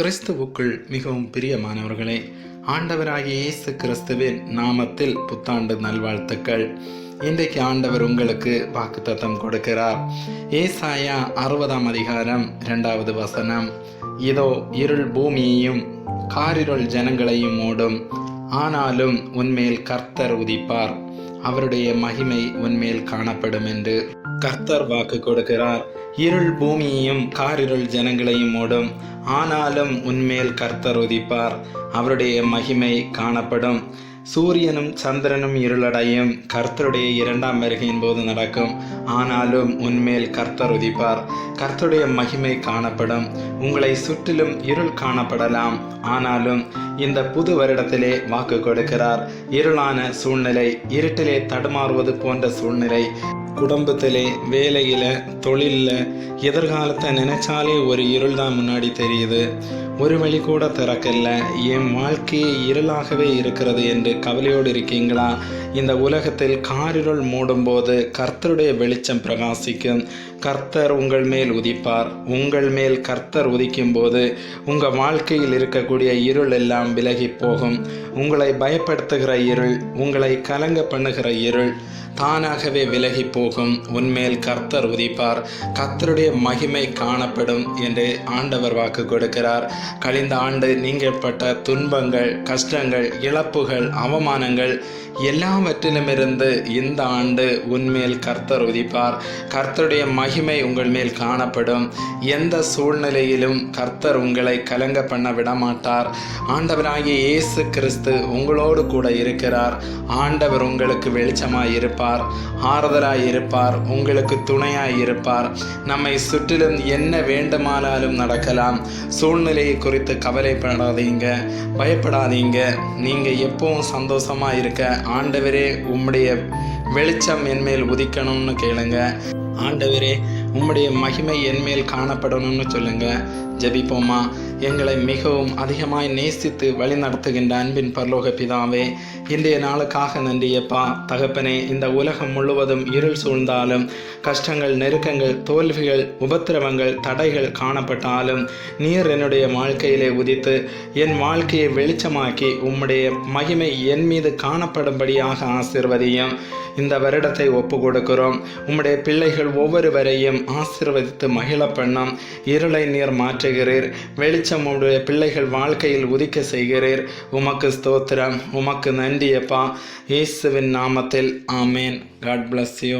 கிறிஸ்துவுக்குள் மிகவும் பிரியமானவர்களே ஆண்டவராகிய இயேசு கிறிஸ்துவின் நாமத்தில் புத்தாண்டு நல்வாழ்த்துக்கள். இன்றைக்கு ஆண்டவர் உங்களுக்கு வாக்குத்தத்தம் கொடுக்கிறார். ஏசாயா அறுபதாம் அதிகாரம் இரண்டாவது வசனம். இதோ இருள் பூமியையும் காரிருள் ஜனங்களையும் மூடும். ஆனாலும் உன்மேல் கர்த்தர் உதிப்பார். அவருடைய மகிமை உன்மேல் காணப்படும் என்று. கர்த்தர் வாக்கு கொடுக்கிறார். இருள் பூமியையும் காரிருள் ஜனங்களையும் மூடும். ஆனாலும் உன்மேல் கர்த்தர் உதிப்பார். அவருடைய மகிமை காணப்படும். சூரியனும் சந்திரனும் இருளடையும். கர்த்தருடைய இரண்டாம் வருகையின் போது நடக்கும். ஆனாலும் உன்மேல் கர்த்தர் உதிப்பார். கர்த்தருடைய மகிமை காணப்படும். உங்களை சுற்றிலும் இருள் காணப்படலாம். ஆனாலும் இந்த புது வருடத்திலே வாக்கு கொடுக்கிறார். இருளான சூழ்நிலை இருட்டிலே தடுமாறுவது போன்ற சூழ்நிலை குடும்பத்திலே வேலையில் தொழிலில் எதிர்காலத்தை நினைச்சாலே ஒரு இருள் தான் முன்னாடி தெரியுது. ஒரு வழி கூட திறக்கல. என் வாழ்க்கையே இருளாகவே இருக்கிறது என்று கவலையோடு இருக்கீங்களா? இந்த உலகத்தில் காரிருள் மூடும்போது கர்த்தருடைய வெளிச்சம் பிரகாசிக்கும். கர்த்தர் உங்கள் மேல் உதிப்பார். உங்கள் மேல் கர்த்தர் உதிக்கும் போது உங்கள் வாழ்க்கையில் இருக்கக்கூடிய இருள் எல்லாம் விலகி போகும். உங்களை பயப்படுத்துகிற இருள் உங்களை கலங்க பண்ணுகிற இருள் தானாகவே விலகி போகும் உன்மேல் கர்த்தர் உதிப்பார். கர்த்தருடைய மகிமை காணப்படும் என்று ஆண்டவர் வாக்கு கொடுக்கிறார். கழிந்த ஆண்டு நீங்கப்பட்ட துன்பங்கள் கஷ்டங்கள் இழப்புகள் அவமானங்கள் எல்லாவற்றிலுமிருந்து இந்த ஆண்டு உன்மேல் கர்த்தர் உதிப்பார். கர்த்தருடைய மகிமை உங்கள் மேல் காணப்படும். எந்த சூழ்நிலையிலும் கர்த்தர் உங்களை கலங்க பண்ண விடமாட்டார். ஆண்டவராகிய இயேசு கிறிஸ்து உங்களோடு கூட இருக்கிறார். ஆண்டவர் உங்களுக்கு வெளிச்சமாய் இருப்பார் ஆறுதலாய் இருப்பார் உங்களுக்கு துணையாய் இருப்பார் நம்மை சுற்றிலும் என்ன வேண்டுமானாலும் நடக்கலாம். சூழ்நிலையை குறித்து கவலைப்படாதீங்க பயப்படாதீங்க. நீங்க எப்பவும் சந்தோஷமா இருக்க. ஆண்டவரே உம்முடைய வெளிச்சம் என்மேல் உதிக்கணும்னு கேளுங்க. ஆண்டவரே உம்முடைய மகிமை என்மேல் காணப்படணும்னு சொல்லுங்க. ஜபிப்போமா? எங்களை மிகவும் அதிகமாய் நேசித்து வழி நடத்துகின்ற அன்பின் பரலோக பிதாவே இன்றைய நாளுக்காக நன்றியப்பா. தகப்பனே இந்த உலகம் முழுவதும் இருள் சூழ்ந்தாலும் கஷ்டங்கள் நெருக்கங்கள் தோல்விகள் உபத்திரவங்கள் தடைகள் காணப்பட்டாலும் நீர் என்னுடைய வாழ்க்கையிலே உதித்து என் வாழ்க்கையை வெளிச்சமாக்கி உம்முடைய மகிமை என் மீது காணப்படும்படியாக ஆசிர்வதியும். இந்த வருடத்தை ஒப்பு கொடுக்கிறோம் உம்முடைய பிள்ளைகள் ஒவ்வொருவரையும் ஆசிர்வதித்து மகிழ பண்ணம். இருளை நீர் மாற்றுகிறீர். வெளிச்சம் உடைய பிள்ளைகள் வாழ்க்கையில் உதிக்க செய்கிறீர். உமக்கு ஸ்தோத்திரம். உமக்கு நன்றியப்பா. இயேசுவின் நாமத்தில். ஆமேன். God bless you